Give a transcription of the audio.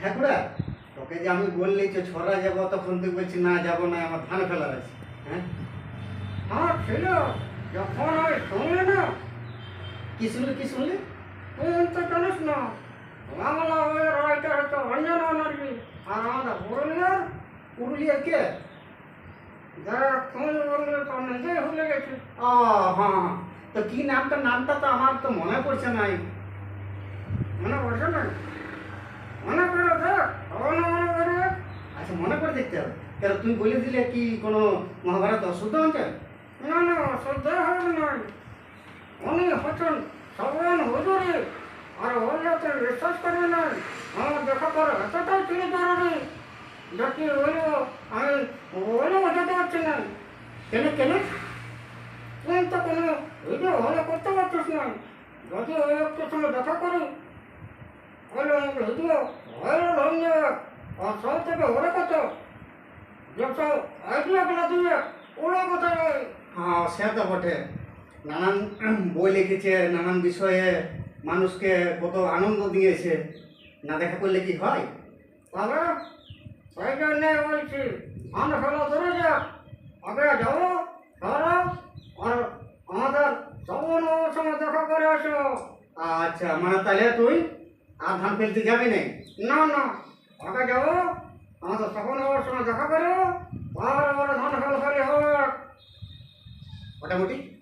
ঠাকুরা তোকে যে আমি বললি যে ছড়া যাব তখন তুই বলছি না যাব না আমার ধান ফেলার আছে। হ্যাঁ? আমার ছিল যখন আমি শুনলি না। কি শুনলি কি শুনলি? তুই তো জানিস না বাংলা বইয়ের রাইটার হচ্ছে অঞ্জন ব্যানার্জি আর আমাদের পুরুলিয়ার পুরুলিয়া কে? যারা তুমি বললে তো নিজেই ভুলে গেছি। ও হ্যাঁ হ্যাঁ তো কি নামটা নামটা তো আমার তো মনে পড়ছে নাই। মনে পড়ছে না মনে করে দেখ তবে না মনে করবে আচ্ছা মনে কেন তুমি বলে দিলে কি কোনো মহাভারত অশুদ্ধ হচ্ছে না না নয় উনি হচ্ছেন সবান হুজুরি আর বিশ্বাস করবে না। আমার দেখা করে এতটাই তিনি জরুরি আমি যেতে পারছি না। কেন কেন? তুই তো কোনো ভিডিও ভালো করতে পারছিস না। যদি ওই একটু সঙ্গে দেখা করি তাহলে আমার ভিডিও ভাইরাল হয়ে যাবে। আর সব থেকে ওরা কত ওরা হ্যাঁ সে তো বটে। নানান বই লিখেছে নানান বিষয়ে মানুষকে কত আনন্দ দিয়েছে। না দেখা করলে কি হয়? জন্যে বলছি আমরা ধরে যা। আগে যাব ধরো আর আমাদের সবন সঙ্গে দেখা করে আসো। আচ্ছা মানে তাহলে তুই আর ধান ফেলতে যাবি না? না না আগে যাব আমাদের সকল হওয়ার সময় দেখা করো। তারপরে ধন ফেল করে হোক। মোটামুটি?